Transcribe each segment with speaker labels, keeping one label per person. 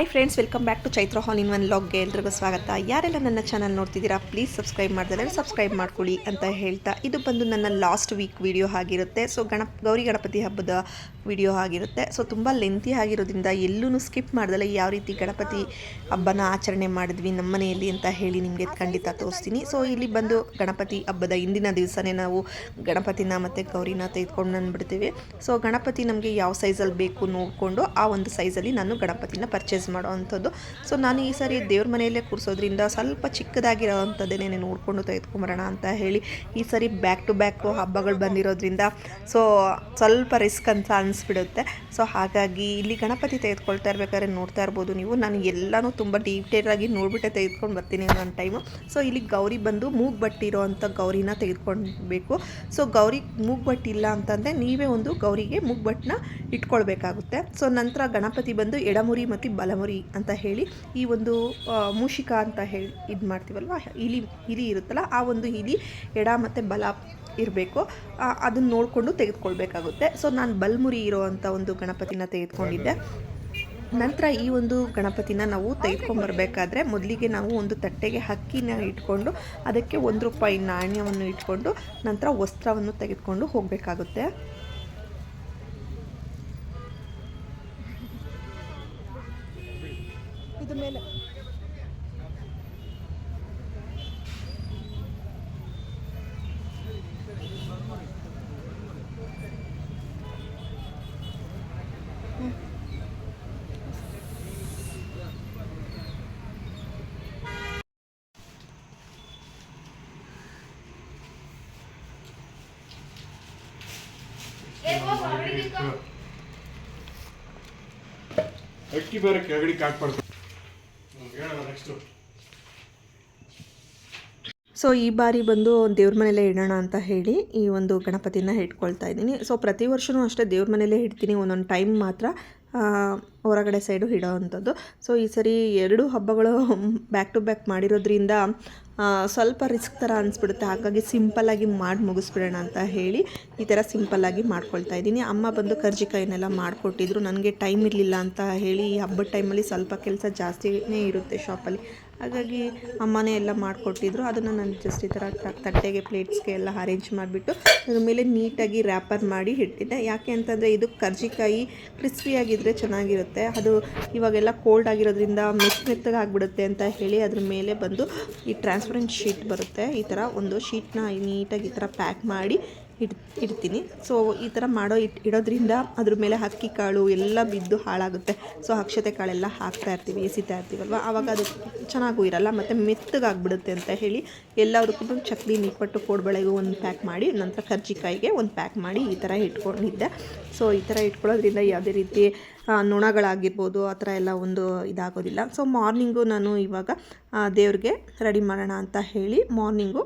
Speaker 1: Hi friends welcome back to Chaitra all in one ಲಾಗ್ಗೆ ಎಲ್ರಿಗೂ ಸ್ವಾಗತ. ಯಾರೆಲ್ಲ ನನ್ನ ಚಾನಲ್ ನೋಡ್ತಿದ್ದೀರಾ ಪ್ಲೀಸ್ ಸಬ್ಸ್ಕ್ರೈಬ್ ಮಾಡಿದ್ರೆ ಸಬ್ಸ್ಕ್ರೈಬ್ ಮಾಡ್ಕೊಳ್ಳಿ ಅಂತ ಹೇಳ್ತಾ ಇದು ಬಂದು ನನ್ನ ಲಾಸ್ಟ್ ವೀಕ್ ವಿಡಿಯೋ ಆಗಿರುತ್ತೆ. ಸೊ ಗಣಪ, ಗೌರಿ ಗಣಪತಿ ಹಬ್ಬದ ವಿಡಿಯೋ ಆಗಿರುತ್ತೆ. ಸೊ ತುಂಬ ಲೆಂತಿ ಆಗಿರೋದ್ರಿಂದ ಎಲ್ಲೂ ಸ್ಕಿಪ್ ಮಾಡ್ದಲ್ಲ ಯಾವ ರೀತಿ ಗಣಪತಿ ಹಬ್ಬನ ಆಚರಣೆ ಮಾಡಿದ್ವಿ ನಮ್ಮ ಮನೆಯಲ್ಲಿ ಅಂತ ಹೇಳಿ ನಿಮಗೆ ಖಂಡಿತ ತೋರಿಸ್ತೀನಿ. ಸೊ ಇಲ್ಲಿ ಬಂದು ಗಣಪತಿ ಹಬ್ಬದ ಹಿಂದಿನ ದಿವಸನೇ ನಾವು ಗಣಪತಿನ ಮತ್ತು ಗೌರಿನ ತೆಗೆದುಕೊಂಡು ಬಿಡ್ತೀವಿ ಸೊ ಗಣಪತಿ ನಮಗೆ ಯಾವ ಸೈಜಲ್ಲಿ ಬೇಕು ನೋಡಿಕೊಂಡು ಆ ಒಂದು ಸೈಜಲ್ಲಿ ನಾನು ಗಣಪತಿನ ಪರ್ಚೇಸ್ ಮಾಡೋ ಅಂಥದ್ದು ಸೊ ನಾನು ಈ ಸಾರಿ ದೇವ್ರ ಮನೆಯಲ್ಲೇ ಕೂರಿಸೋದ್ರಿಂದ ಸ್ವಲ್ಪ ಚಿಕ್ಕದಾಗಿರೋ ಅಂಥದ್ದೇನೆ ನೋಡಿಕೊಂಡು ತೆಗೆದುಕೊಂಬರೋಣ ಅಂತ ಹೇಳಿ ಈ ಸಾರಿ ಬ್ಯಾಕ್ ಟು ಬ್ಯಾಕ್ ಹಬ್ಬಗಳು ಬಂದಿರೋದ್ರಿಂದ ಸೊ ಸ್ವಲ್ಪ ರಿಸ್ಕ್ ಅಂತ ಅನಿಸ್ಬಿಡುತ್ತೆ. ಸೊ ಹಾಗಾಗಿ ಇಲ್ಲಿ ಗಣಪತಿ ತೆಗೆದುಕೊಳ್ತಾ ಇರ್ಬೇಕಾದ್ರೆ ನೋಡ್ತಾ ಇರ್ಬೋದು ನೀವು. ನಾನು ಎಲ್ಲನೂ ತುಂಬ ಡೀಟೇಲಾಗಿ ನೋಡಿಬಿಟ್ಟೆ ತೆಗೆದುಕೊಂಡು ಬರ್ತೀನಿ ಒಂದೊಂದು ಟೈಮು ಸೊ ಇಲ್ಲಿ ಗೌರಿ ಬಂದು ಮೂಗ್ ಬಟ್ಟಿರೋ ಅಂಥ ಗೌರಿನ ತೆಗೆದುಕೊಳ್ಬೇಕು. ಸೊ ಗೌರಿ ಮೂಗ್ ಬಟ್ಟಿಲ್ಲ ಅಂತಂದರೆ ನೀವೇ ಒಂದು ಗೌರಿಗೆ ಮೂಗ್ ಬಟ್ಟನ್ನ ಇಟ್ಕೊಳ್ಬೇಕಾಗುತ್ತೆ. ಸೊ ನಂತರ ಗಣಪತಿ ಬಂದು ಎಡಮುರಿ ಮತ್ತು ಬಲಮುರಿ ಅಂತ ಹೇಳಿ ಈ ಒಂದು ಮೂಷಿಕ ಅಂತ ಹೇಳಿ ಇದು ಮಾಡ್ತೀವಲ್ವ? ಇಲಿ ಇಲಿ ಇರುತ್ತಲ್ಲ, ಆ ಒಂದು ಇಲಿ ಎಡ ಮತ್ತು ಬಲ ಇರಬೇಕು. ಅದನ್ನು ನೋಡಿಕೊಂಡು ತೆಗೆದುಕೊಳ್ಬೇಕಾಗುತ್ತೆ. ಸೊ, ನಾನು ಬಲ್ಮುರಿ ಇರೋ ಅಂಥ ಒಂದು ಗಣಪತಿನ ತೆಗೆದುಕೊಂಡಿದ್ದೆ. ನಂತರ ಈ ಒಂದು ಗಣಪತಿನ ನಾವು ತೆಗೆದುಕೊಂಡ್ಬರ್ಬೇಕಾದ್ರೆ ಮೊದಲಿಗೆ ನಾವು ಒಂದು ತಟ್ಟೆಗೆ ಹಕ್ಕಿನ ಇಟ್ಕೊಂಡು, ಅದಕ್ಕೆ ಒಂದು ರೂಪಾಯಿ ನಾಣ್ಯವನ್ನು ಇಟ್ಕೊಂಡು, ನಂತರ ವಸ್ತ್ರವನ್ನು ತೆಗೆದುಕೊಂಡು ಹೋಗಬೇಕಾಗುತ್ತೆ. ಇದು ಮೇಲೆ
Speaker 2: ಅಕ್ಕಿ ಬೇರೆ ಕೆಳಗಡಿಗೆ ಹಾಕ್ಬಾರ್ದು
Speaker 1: ಸೊ ಈ ಬಾರಿ ಬಂದು ದೇವ್ರ ಮನೆಯಲ್ಲೇ ಇಡೋಣ ಅಂತ ಹೇಳಿ ಈ ಒಂದು ಗಣಪತಿನ ಇಟ್ಕೊಳ್ತಾ ಇದ್ದೀನಿ. ಸೊ ಪ್ರತಿ ವರ್ಷವೂ ಅಷ್ಟೇ ದೇವ್ರ ಮನೆಯಲ್ಲೇ ಇಡ್ತೀನಿ. ಒಂದೊಂದು ಟೈಮ್ ಮಾತ್ರ ಹೊರಗಡೆ ಸೈಡು ಇಡೋ ಅಂಥದ್ದು. ಸೊ ಈ ಸರಿ ಎರಡು ಹಬ್ಬಗಳು ಬ್ಯಾಕ್ ಟು ಬ್ಯಾಕ್ ಮಾಡಿರೋದ್ರಿಂದ ಸ್ವಲ್ಪ ರಿಸ್ಕ್ ಥರ ಅನಿಸ್ಬಿಡುತ್ತೆ. ಹಾಗಾಗಿ ಸಿಂಪಲ್ಲಾಗಿ ಮಾಡಿ ಮುಗಿಸ್ಬಿಡೋಣ ಅಂತ ಹೇಳಿ ಈ ಥರ ಸಿಂಪಲ್ಲಾಗಿ ಮಾಡ್ಕೊಳ್ತಾ ಇದ್ದೀನಿ. ಅಮ್ಮ ಬಂದು ಕರ್ಜಿಕಾಯಿನೆಲ್ಲ ಮಾಡಿಕೊಟ್ಟಿದ್ರು. ನನಗೆ ಟೈಮ್ ಇರಲಿಲ್ಲ ಅಂತ ಹೇಳಿ ಈ ಹಬ್ಬದ ಟೈಮಲ್ಲಿ ಸ್ವಲ್ಪ ಕೆಲಸ ಜಾಸ್ತಿನೇ ಇರುತ್ತೆ ಶಾಪಲ್ಲಿ ಹಾಗಾಗಿ ಅಮ್ಮನೇ ಎಲ್ಲ ಮಾಡಿಕೊಟ್ಟಿದ್ರು. ಅದನ್ನು ನಾನು ಜಸ್ಟ್ ಈ ಥರ ತಟ್ಟೆಗೆ ಪ್ಲೇಟ್ಸ್ಗೆ ಎಲ್ಲ ಅರೇಂಜ್ ಮಾಡಿಬಿಟ್ಟು ಅದ್ರ ಮೇಲೆ ನೀಟಾಗಿ ರ್ಯಾಪರ್ ಮಾಡಿ ಇಟ್ಟಿದ್ದೆ. ಯಾಕೆ ಅಂತಂದರೆ ಇದು ಕರ್ಜಿಕಾಯಿ ಕ್ರಿಸ್ಪಿಯಾಗಿದ್ದರೆ ಚೆನ್ನಾಗಿರುತ್ತೆ. ಅದು ಇವಾಗೆಲ್ಲ ಕೋಲ್ಡ್ ಆಗಿರೋದ್ರಿಂದ ಮೆತ್ತ ಮೆತ್ತಗೆ ಆಗಿಬಿಡುತ್ತೆ ಅಂತ ಹೇಳಿ ಅದ್ರ ಮೇಲೆ ಬಂದು ಈ ಟ್ರಾನ್ಸ್ಪರೆಂಟ್ ಶೀಟ್ ಬರುತ್ತೆ. ಈ ಥರ ಒಂದು ಶೀಟ್ನ ನೀಟಾಗಿ ಈ ಥರ ಪ್ಯಾಕ್ ಮಾಡಿ ಇಡ್, ಇಡ್ತೀನಿ. ಸೊ ಈ ಥರ ಮಾಡೋ ಇಟ್, ಇಡೋದ್ರಿಂದ ಅದ್ರ ಮೇಲೆ ಅಕ್ಕಿ ಕಾಳು ಎಲ್ಲ ಬಿದ್ದು ಹಾಳಾಗುತ್ತೆ. ಸೊ ಅಕ್ಷತೆ ಕಾಳೆಲ್ಲ ಹಾಕ್ತಾ ಇರ್ತೀವಿ, ಎಸಿತಾ ಇರ್ತೀವಲ್ವ? ಆವಾಗ ಅದು ಚೆನ್ನಾಗೂ ಇರಲ್ಲ, ಮತ್ತು ಮೆತ್ತಗಾಗ್ಬಿಡುತ್ತೆ ಅಂತ ಹೇಳಿ ಎಲ್ಲರಿಗೂ ಚಕ್ಲಿ, ನಿಪ್ಪಟ್ಟು, ಕೋಡ್ಬಳೆಗೂ ಒಂದು ಪ್ಯಾಕ್ ಮಾಡಿ, ನಂತರ ಕರ್ಜಿಕಾಯಿಗೆ ಒಂದು ಪ್ಯಾಕ್ ಮಾಡಿ ಈ ಥರ ಇಟ್ಕೊಂಡಿದ್ದೆ. ಸೊ ಈ ಥರ ಇಟ್ಕೊಳ್ಳೋದ್ರಿಂದ ಯಾವುದೇ ರೀತಿ ನೊಣಗಳಾಗಿರ್ಬೋದು, ಆ ಥರ ಎಲ್ಲ ಒಂದು ಇದಾಗೋದಿಲ್ಲ. ಸೊ ಮಾರ್ನಿಂಗು ನಾನು ಇವಾಗ ದೇವ್ರಿಗೆ ರೆಡಿ ಮಾಡೋಣ ಅಂತ ಹೇಳಿ ಮಾರ್ನಿಂಗು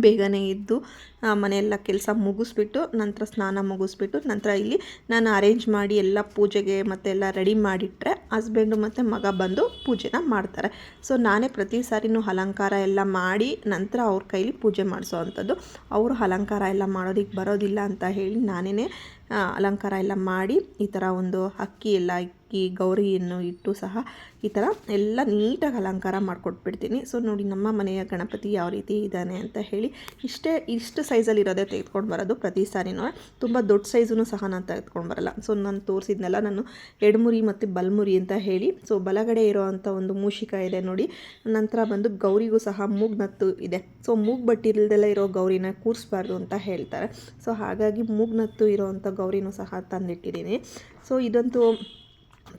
Speaker 1: ಬೇಗನೆ ಇದ್ದು ಮನೆಯೆಲ್ಲ ಕೆಲಸ ಮುಗಿಸ್ಬಿಟ್ಟು ನಂತರ ಸ್ನಾನ ಮುಗಿಸ್ಬಿಟ್ಟು ನಂತರ ಇಲ್ಲಿ ನಾನು ಅರೇಂಜ್ ಮಾಡಿ ಎಲ್ಲ ಪೂಜೆಗೆ ಮತ್ತು ಎಲ್ಲ ರೆಡಿ ಮಾಡಿಟ್ಟರೆ ಹಸ್ಬೆಂಡು ಮತ್ತು ಮಗ ಬಂದು ಪೂಜೆನ ಮಾಡ್ತಾರೆ. ಸೊ ನಾನೇ ಪ್ರತಿ ಸಾರಿನೂ ಅಲಂಕಾರ ಎಲ್ಲ ಮಾಡಿ ನಂತರ ಅವ್ರ ಕೈಲಿ ಪೂಜೆ ಮಾಡಿಸೋ ಅಂಥದ್ದು ಅವರು ಅಲಂಕಾರ ಎಲ್ಲ ಮಾಡೋದಕ್ಕೆ ಬರೋದಿಲ್ಲ ಅಂತ ಹೇಳಿ ನಾನೇ ಅಲಂಕಾರ ಎಲ್ಲ ಮಾಡಿ ಈ ಥರ ಒಂದು ಅಕ್ಕಿ ಎಲ್ಲ ಅಕ್ಕಿ ಗೌರಿಯನ್ನು ಇಟ್ಟು ಸಹ ಈ ಥರ ಎಲ್ಲ ನೀಟಾಗಿ ಅಲಂಕಾರ ಮಾಡಿಕೊಟ್ಬಿಡ್ತೀನಿ. ಸೊ ನೋಡಿ ನಮ್ಮ ಮನೆಯ ಗಣಪತಿ ಯಾವ ರೀತಿ ಇದ್ದಾನೆ ಅಂತ ಹೇಳಿ ಇಷ್ಟೇ ಇಷ್ಟು ಸೈಜಲ್ಲಿ ಇರೋದೇ ತೆಗೆದುಕೊಂಡು ಬರೋದು ಪ್ರತಿ ಸಾರಿನೂ. ತುಂಬ ದೊಡ್ಡ ಸೈಜೂ ಸಹ ನಾನು ತೆಗೆದುಕೊಂಡು ಬರಲ್ಲ. ಸೊ ನಾನು ತೋರಿಸಿದ್ನೆಲ್ಲ, ನಾನು ಎಡ್ಮುರಿ ಮತ್ತು ಬಲ್ಮುರಿ ಅಂತ ಹೇಳಿ. ಸೊ ಬಲಗಡೆ ಇರೋವಂಥ ಒಂದು ಮೂಷಿಕ ಇದೆ ನೋಡಿ. ನಂತರ ಬಂದು ಗೌರಿಗೂ ಸಹ ಮೂಗ್ನತ್ತು ಇದೆ. ಸೊ ಮೂಗ್ ಬಟ್ಟಿಲ್ದೆಲ್ಲ ಇರೋ ಗೌರಿನ ಕೂರಿಸ್ಬಾರ್ದು ಅಂತ ಹೇಳ್ತಾರೆ. ಸೊ ಹಾಗಾಗಿ ಮೂಗ್ನತ್ತು ಇರೋವಂಥ ಗೌರಿನೂ ಸಹ ತಂದಿಟ್ಟಿದ್ದೀನಿ. ಸೊ ಇದಂತೂ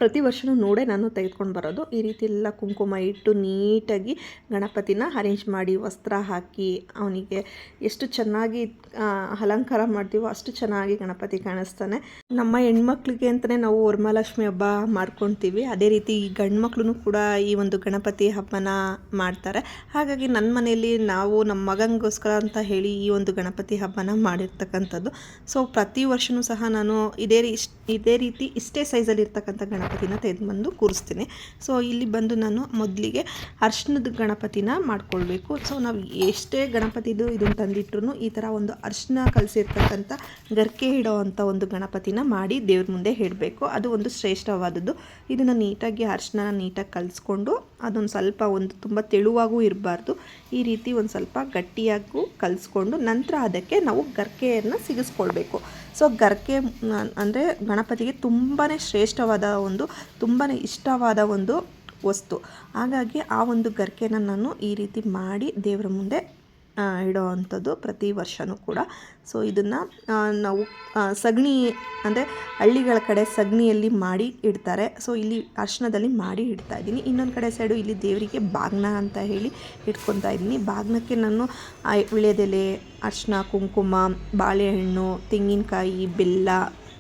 Speaker 1: ಪ್ರತಿ ವರ್ಷವೂ ನೋಡೇ ನಾನು ತೆಗೆದುಕೊಂಡು ಬರೋದು. ಈ ರೀತಿ ಎಲ್ಲ ಕುಂಕುಮ ಇಟ್ಟು ನೀಟಾಗಿ ಗಣಪತಿನ ಅರೇಂಜ್ ಮಾಡಿ ವಸ್ತ್ರ ಹಾಕಿ ಅವನಿಗೆ ಎಷ್ಟು ಚೆನ್ನಾಗಿ ಅಲಂಕಾರ ಮಾಡ್ತೀವೋ ಅಷ್ಟು ಚೆನ್ನಾಗಿ ಗಣಪತಿ ಕಾಣಿಸ್ತಾನೆ. ನಮ್ಮ ಹೆಣ್ಮಕ್ಳಿಗೆ ಅಂತಲೇ ನಾವು ವರಮಹಾಲಕ್ಷ್ಮಿ ಹಬ್ಬ ಮಾಡ್ಕೊತೀವಿ. ಅದೇ ರೀತಿ ಈ ಗಂಡ್ಮಕ್ಳು ಕೂಡ ಈ ಒಂದು ಗಣಪತಿ ಹಬ್ಬನ ಮಾಡ್ತಾರೆ. ಹಾಗಾಗಿ ನನ್ನ ಮನೆಯಲ್ಲಿ ನಾವು ನಮ್ಮ ಮಗನಿಗೋಸ್ಕರ ಅಂತ ಹೇಳಿ ಈ ಒಂದು ಗಣಪತಿ ಹಬ್ಬನ ಮಾಡಿರ್ತಕ್ಕಂಥದ್ದು. ಸೊ ಪ್ರತಿ ವರ್ಷವೂ ಸಹ ನಾನು ಇದೇ ರೀ ಇದೇ ರೀತಿ ಇಷ್ಟೇ ಸೈಜಲ್ಲಿ ಇರ್ತಕ್ಕಂಥ ಗಣಪತಿ ಗಣಪತಿನ ತೆಗೆದು ಬಂದು ಕೂರಿಸ್ತೀನಿ. ಸೊ ಇಲ್ಲಿ ಬಂದು ನಾನು ಮೊದಲಿಗೆ ಅರ್ಶಿನದ ಗಣಪತಿನ ಮಾಡ್ಕೊಳ್ಬೇಕು. ಸೊ ನಾವು ಎಷ್ಟೇ ಗಣಪತಿದು ಇದನ್ನು ತಂದಿಟ್ರು ಈ ಥರ ಒಂದು ಅರ್ಶಿನ ಕಲಸಿರ್ತಕ್ಕಂಥ ಗರ್ಕೆ ಇಡೋ ಅಂಥ ಒಂದು ಗಣಪತಿನ ಮಾಡಿ ದೇವ್ರ ಮುಂದೆ ಇಡಬೇಕು ಅದು ಒಂದು ಶ್ರೇಷ್ಠವಾದದ್ದು. ಇದನ್ನು ನೀಟಾಗಿ ಅರ್ಶಿನ ನೀಟಾಗಿ ಕಲಿಸ್ಕೊಂಡು ಅದೊಂದು ಸ್ವಲ್ಪ ಒಂದು ತುಂಬ ತೆಳುವಾಗೂ ಇರಬಾರ್ದು. ಈ ರೀತಿ ಒಂದು ಸ್ವಲ್ಪ ಗಟ್ಟಿಯಾಗೂ ಕಲಿಸ್ಕೊಂಡು ನಂತರ ಅದಕ್ಕೆ ನಾವು ಗರ್ಕೆಯನ್ನು ಸಿಗಿಸ್ಕೊಳ್ಬೇಕು. ಸೊ ಗರ್ಕೆ ಅಂದರೆ ಗಣಪತಿಗೆ ತುಂಬಾ ಶ್ರೇಷ್ಠವಾದ ಒಂದು ತುಂಬಾ ಇಷ್ಟವಾದ ಒಂದು ವಸ್ತು. ಹಾಗಾಗಿ ಆ ಒಂದು ಗರ್ಕೆನ ನಾನು ಈ ರೀತಿ ಮಾಡಿ ದೇವರ ಮುಂದೆ ಇಡೋ ಅಂಥದ್ದು ಪ್ರತಿ ವರ್ಷವೂ ಕೂಡ. ಸೊ ಇದನ್ನು ನಾವು ಸಗಣಿ, ಅಂದರೆ ಹಳ್ಳಿಗಳ ಕಡೆ ಸಗಣಿಯಲ್ಲಿ ಮಾಡಿ ಇಡ್ತಾರೆ. ಸೊ ಇಲ್ಲಿ ಅರ್ಶನದಲ್ಲಿ ಮಾಡಿ ಇಡ್ತಾ ಇದ್ದೀನಿ. ಇನ್ನೊಂದು ಕಡೆ ಸೈಡು ಇಲ್ಲಿ ದೇವರಿಗೆ ಬಾಗ್ನ ಅಂತ ಹೇಳಿ ಇಟ್ಕೊತಾ ಇದ್ದೀನಿ. ಬಾಗ್ನಕ್ಕೆ ನಾನು, ಆ ವಿಳ್ಯದೆಲೆ ಅರ್ಶಿನ, ಕುಂಕುಮ, ಬಾಳೆಹಣ್ಣು, ತೆಂಗಿನಕಾಯಿ, ಬೆಲ್ಲ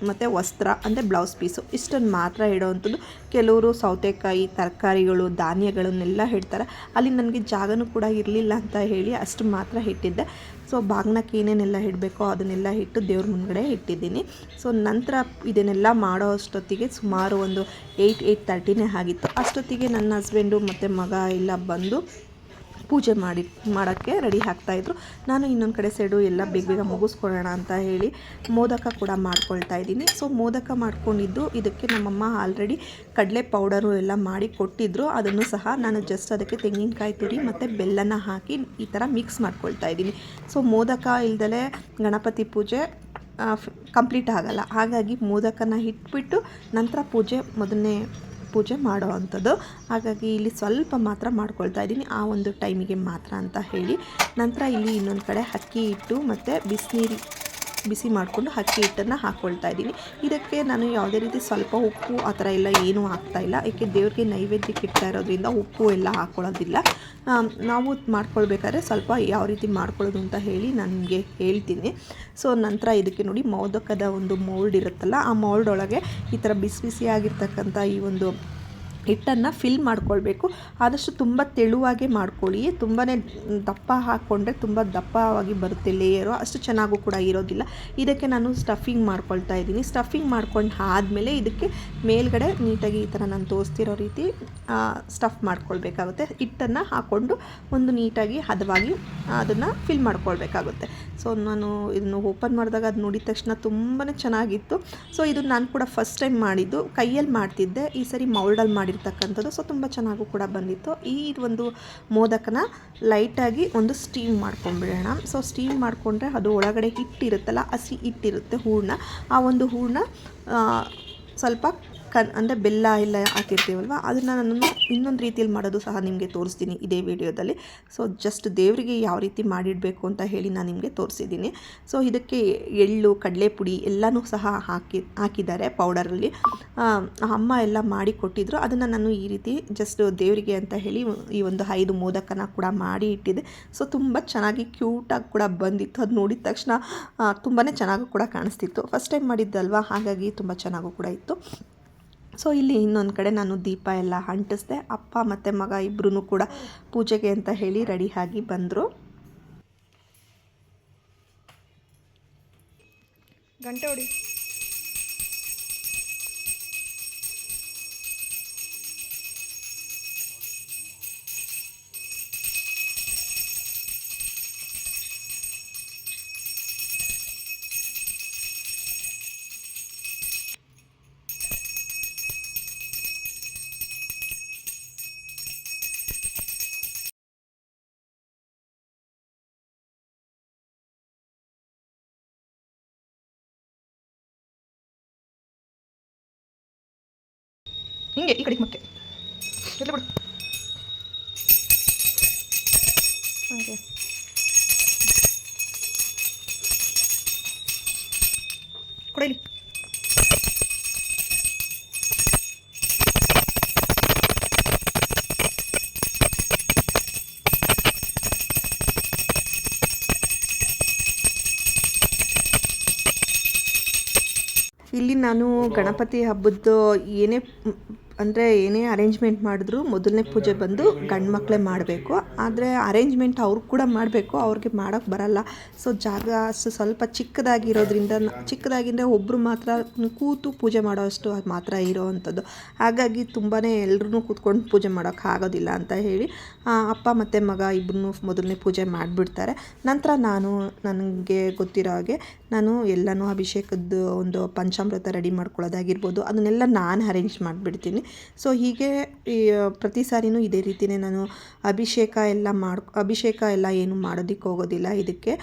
Speaker 1: ಮತ್ತು ವಸ್ತ್ರ, ಅಂದರೆ ಬ್ಲೌಸ್ ಪೀಸು ಇಷ್ಟನ್ನು ಮಾತ್ರ ಇಡೋವಂಥದ್ದು. ಕೆಲವರು ಸೌತೆಕಾಯಿ, ತರಕಾರಿಗಳು, ಧಾನ್ಯಗಳನ್ನೆಲ್ಲ ಇಡ್ತಾರೆ. ಅಲ್ಲಿ ನನಗೆ ಜಾಗನೂ ಕೂಡ ಇರಲಿಲ್ಲ ಅಂತ ಹೇಳಿ ಅಷ್ಟು ಮಾತ್ರ ಇಟ್ಟಿದ್ದೆ. ಸೊ ಬಾಗ್ನಕ್ಕೆ ಏನೇನೆಲ್ಲ ಇಡಬೇಕೋ ಅದನ್ನೆಲ್ಲ ಇಟ್ಟು ದೇವ್ರ ಮುಂದ್ಗಡೆ ಇಟ್ಟಿದ್ದೀನಿ. ಸೊ ನಂತರ ಇದನ್ನೆಲ್ಲ ಮಾಡೋ ಅಷ್ಟೊತ್ತಿಗೆ ಸುಮಾರು ಒಂದು ಏಯ್ಟ್ ಏಯ್ಟ್ ತರ್ಟಿನೇ ಆಗಿತ್ತು. ಅಷ್ಟೊತ್ತಿಗೆ ನನ್ನ ಹಸ್ಬೆಂಡು ಮತ್ತು ಮಗ ಎಲ್ಲ ಬಂದು ಪೂಜೆ ಮಾಡಿ, ಮಾಡೋಕ್ಕೆ ರೆಡಿ ಆಗ್ತಾಯಿದ್ರು ನಾನು ಇನ್ನೊಂದು ಕಡೆ ಸೈಡು ಎಲ್ಲ ಬೇಗ ಬೇಗ ಮುಗಿಸ್ಕೊಳ್ಳೋಣ ಅಂತ ಹೇಳಿ ಮೋದಕ ಕೂಡ ಮಾಡ್ಕೊಳ್ತಾ ಇದ್ದೀನಿ. ಸೊ ಮೋದಕ ಮಾಡ್ಕೊಂಡಿದ್ದು ಇದಕ್ಕೆ ನಮ್ಮಮ್ಮ ಆಲ್ರೆಡಿ ಕಡಲೆ ಪೌಡರು ಎಲ್ಲ ಮಾಡಿ ಕೊಟ್ಟಿದ್ದರು ಅದನ್ನು ಸಹ ನಾನು ಜಸ್ಟ್ ಅದಕ್ಕೆ ತೆಂಗಿನಕಾಯಿ ತುರಿ ಮತ್ತು ಬೆಲ್ಲನ ಹಾಕಿ ಈ ಥರ ಮಿಕ್ಸ್ ಮಾಡ್ಕೊಳ್ತಾ ಇದ್ದೀನಿ. ಸೊ ಮೋದಕ ಇಲ್ದಲೇ ಗಣಪತಿ ಪೂಜೆ ಕಂಪ್ಲೀಟ್ ಆಗಲ್ಲ. ಹಾಗಾಗಿ ಮೋದಕನ ಇಟ್ಬಿಟ್ಟು ನಂತರ ಪೂಜೆ ಮೊದಲನೇ ಪೂಜೆ ಮಾಡೋ ಅಂಥದ್ದು. ಹಾಗಾಗಿ ಇಲ್ಲಿ ಸ್ವಲ್ಪ ಮಾತ್ರ ಮಾಡ್ಕೊಳ್ತಾ ಇದ್ದೀನಿ. ಆ ಒಂದು ಟೈಮಿಗೆ ಮಾತ್ರ ಅಂತ ಹೇಳಿ. ನಂತರ ಇಲ್ಲಿ ಇನ್ನೊಂದು ಕಡೆ ಅಕ್ಕಿ ಹಿಟ್ಟು ಮತ್ತು ಬಿಸಿನೀರು ಬಿಸಿ ಮಾಡಿಕೊಂಡು ಅಕ್ಕಿ ಹಿಟ್ಟನ್ನು ಹಾಕ್ಕೊಳ್ತಾ ಇದ್ದೀನಿ. ಇದಕ್ಕೆ ನಾನು ಯಾವುದೇ ರೀತಿ ಸ್ವಲ್ಪ ಉಪ್ಪು ಆ ಥರ ಎಲ್ಲ ಏನೂ ಹಾಕ್ತಾ ಇಲ್ಲ. ಏಕೆ ದೇವ್ರಿಗೆ ನೈವೇದ್ಯಕ್ಕೆ ಇಡ್ತಾ ಇರೋದ್ರಿಂದ ಉಪ್ಪು ಎಲ್ಲ ಹಾಕ್ಕೊಳ್ಳೋದಿಲ್ಲ ನಾವು ಮಾಡ್ಕೊಳ್ಬೇಕಾದ್ರೆ ಸ್ವಲ್ಪ ಯಾವ ರೀತಿ ಮಾಡ್ಕೊಳ್ಳೋದು ಅಂತ ಹೇಳಿ ನನಗೆ ಹೇಳ್ತೀನಿ. ಸೊ, ನಂತರ ಇದಕ್ಕೆ ನೋಡಿ ಮೋದಕದ ಒಂದು ಮೋಲ್ಡ್ ಇರುತ್ತಲ್ಲ, ಆ ಮೋಲ್ಡ್ ಒಳಗೆ ಈ ಥರ ಬಿಸಿ ಬಿಸಿಯಾಗಿರ್ತಕ್ಕಂಥ ಈ ಒಂದು ಹಿಟ್ಟನ್ನು ಫಿಲ್ ಮಾಡ್ಕೊಳ್ಬೇಕು. ಆದಷ್ಟು ತುಂಬ ತೆಳುವಾಗೆ ಮಾಡ್ಕೊಳ್ಳಿ. ತುಂಬಾ ದಪ್ಪ ಹಾಕ್ಕೊಂಡ್ರೆ ತುಂಬ ದಪ್ಪವಾಗಿ ಬರುತ್ತೆ ಲೇಯರು ಅಷ್ಟು ಚೆನ್ನಾಗೂ ಕೂಡ ಇರೋದಿಲ್ಲ. ಇದಕ್ಕೆ ನಾನು ಸ್ಟಫಿಂಗ್ ಮಾಡ್ಕೊಳ್ತಾ ಇದ್ದೀನಿ. ಸ್ಟಫಿಂಗ್ ಮಾಡ್ಕೊಂಡು ಆದಮೇಲೆ ಇದಕ್ಕೆ ಮೇಲ್ಗಡೆ ನೀಟಾಗಿ ಈ ಥರ ನಾನು ತೋರಿಸ್ತಿರೋ ರೀತಿ ಸ್ಟಫ್ ಮಾಡ್ಕೊಳ್ಬೇಕಾಗುತ್ತೆ. ಹಿಟ್ಟನ್ನು ಹಾಕ್ಕೊಂಡು ಒಂದು ನೀಟಾಗಿ ಹದವಾಗಿ ಅದನ್ನು ಫಿಲ್ ಮಾಡ್ಕೊಳ್ಬೇಕಾಗುತ್ತೆ. ಸೊ ನಾನು ಇದನ್ನು ಓಪನ್ ಮಾಡಿದಾಗ ಅದು ನೋಡಿದ ತಕ್ಷಣ ತುಂಬಾ ಚೆನ್ನಾಗಿತ್ತು. ಸೊ ಇದು ನಾನು ಕೂಡ ಫಸ್ಟ್ ಟೈಮ್ ಮಾಡಿದ್ದು. ಕೈಯಲ್ಲಿ ಮಾಡ್ತಿದ್ದೆ. ಈ ಸರಿ ಮೌಲ್ಡಲ್ಲಿ ಮಾಡಿರ್ತಕ್ಕಂಥದ್ದು ಸೊ ತುಂಬ ಚೆನ್ನಾಗೂ ಕೂಡ ಬಂದಿತ್ತು. ಈ ಒಂದು ಮೋದಕನ ಲೈಟಾಗಿ ಒಂದು ಸ್ಟೀಮ್ ಮಾಡ್ಕೊಂಡ್ಬಿಡೋಣ ಸೊ ಸ್ಟೀಮ್ ಮಾಡಿಕೊಂಡ್ರೆ ಅದು ಒಳಗಡೆ ಹಿಟ್ಟಿರುತ್ತಲ್ಲ, ಹಸಿ ಹಿಟ್ಟಿರುತ್ತೆ ಹೂರ್ಣ. ಆ ಒಂದು ಹೂರ್ಣ ಸ್ವಲ್ಪ ಕನ್ ಅಂದರೆ ಬೆಲ್ಲ ಎಲ್ಲ ಹಾಕಿರ್ತೀವಲ್ವ? ಅದನ್ನು ನಾನು ಇನ್ನೊಂದು ರೀತಿಯಲ್ಲಿ ಮಾಡೋದು ಸಹ ನಿಮಗೆ ತೋರಿಸ್ತೀನಿ ಇದೇ ವಿಡಿಯೋದಲ್ಲಿ. ಸೊ ಜಸ್ಟ್ ದೇವರಿಗೆ ಯಾವ ರೀತಿ ಮಾಡಿಡಬೇಕು ಅಂತ ಹೇಳಿ ನಾನು ನಿಮಗೆ ತೋರಿಸಿದ್ದೀನಿ. ಸೊ ಇದಕ್ಕೆ ಎಳ್ಳು ಕಡಲೆ ಪುಡಿ ಎಲ್ಲನೂ ಸಹ ಹಾಕಿ ಹಾಕಿದ್ದಾರೆ ಪೌಡರಲ್ಲಿ. ಅಮ್ಮ ಎಲ್ಲ ಮಾಡಿ ಕೊಟ್ಟಿದ್ರು. ಅದನ್ನು ನಾನು ಈ ರೀತಿ ಜಸ್ಟ್ ದೇವರಿಗೆ ಅಂತ ಹೇಳಿ ಈ ಒಂದು ಐದು ಮೋದಕನ ಕೂಡ ಮಾಡಿ ಇಟ್ಟಿದ್ದೆ. ಸೊ ತುಂಬ ಚೆನ್ನಾಗಿ ಕ್ಯೂಟಾಗಿ ಕೂಡ ಬಂದಿತ್ತು. ಅದು ನೋಡಿದ ತಕ್ಷಣ ತುಂಬಾ ಚೆನ್ನಾಗೂ ಕೂಡ ಕಾಣಿಸ್ತಿತ್ತು. ಫಸ್ಟ್ ಟೈಮ್ ಮಾಡಿದ್ದಲ್ವ? ಹಾಗಾಗಿ ತುಂಬ ಚೆನ್ನಾಗೂ ಕೂಡ ಇತ್ತು. ಸೊ ಇಲ್ಲಿ ಇನ್ನೊಂದು ಕಡೆ ನಾನು ದೀಪ ಎಲ್ಲ ಅಂಟಿಸ್ದೆ. ಅಪ್ಪ ಮತ್ತು ಮಗ ಇಬ್ಬರೂ ಕೂಡ ಪೂಜೆಗೆ ಅಂತ ಹೇಳಿ ರೆಡಿಯಾಗಿ ಬಂದರು. ಗಂಟೆ ಹೊಡಿ. ಹಿಂಗೆ ಈ ಕಡೆಗೆ ಮತ್ತೆ. ಎಲ್ಲಿ ಬಿಡು. ಹಾಗೆ. ಕೊಡಲಿ ಇಲ್ಲಿ ನಾನು ಗಣಪತಿ ಹಬ್ಬದ್ದು ಏನೇ ಅಂದರೆ ಏನೇ ಅರೇಂಜ್ಮೆಂಟ್ ಮಾಡಿದ್ರು ಮೊದಲನೇ ಪೂಜೆ ಬಂದು ಗಂಡು ಮಕ್ಕಳೇ ಮಾಡಬೇಕು. ಆದರೆ ಅರೇಂಜ್ಮೆಂಟ್ ಅವ್ರು ಕೂಡ ಮಾಡಬೇಕು, ಅವ್ರಿಗೆ ಮಾಡೋಕ್ಕೆ ಬರಲ್ಲ. ಸೊ ಜಾಗ ಅಷ್ಟು ಸ್ವಲ್ಪ ಚಿಕ್ಕದಾಗಿರೋದ್ರಿಂದ ಚಿಕ್ಕದಾಗಿಂದರೆ ಒಬ್ಬರು ಮಾತ್ರ ಕೂತು ಪೂಜೆ ಮಾಡೋ ಅಷ್ಟು ಅದ್ ಮಾತ್ರ ಇರೋವಂಥದ್ದು. ಹಾಗಾಗಿ ತುಂಬಾ ಎಲ್ಲರೂ ಕೂತ್ಕೊಂಡು ಪೂಜೆ ಮಾಡೋಕ್ಕೆ ಆಗೋದಿಲ್ಲ ಅಂತ ಹೇಳಿ ಅಪ್ಪ ಮತ್ತು ಮಗ ಇಬ್ಬರೂ ಮೊದಲನೇ ಪೂಜೆ ಮಾಡಿಬಿಡ್ತಾರೆ. ನಂತರ ನಾನು, ನನಗೆ ಗೊತ್ತಿರೋ ಹಾಗೆ ನಾನು ಎಲ್ಲನೂ ಅಭಿಷೇಕದ್ದು ಒಂದು ಪಂಚಾಮೃತ ರೆಡಿ ಮಾಡ್ಕೊಳ್ಳೋದಾಗಿರ್ಬೋದು. ಅದನ್ನೆಲ್ಲ ನಾನು ಅರೇಂಜ್ ಮಾಡಿಬಿಡ್ತೀನಿ. ಸೊ ಹೀಗೆ ಪ್ರತಿ ಸಾರಿನೂ ಇದೇ ರೀತಿಯೇ ನಾನು ಅಭಿಷೇಕ ಎಲ್ಲ ಮಾಡ್, ಅಭಿಷೇಕ ಎಲ್ಲ ಏನು ಮಾಡೋದಕ್ಕೆ ಹೋಗೋದಿಲ್ಲ ಇದಕ್ಕೆ.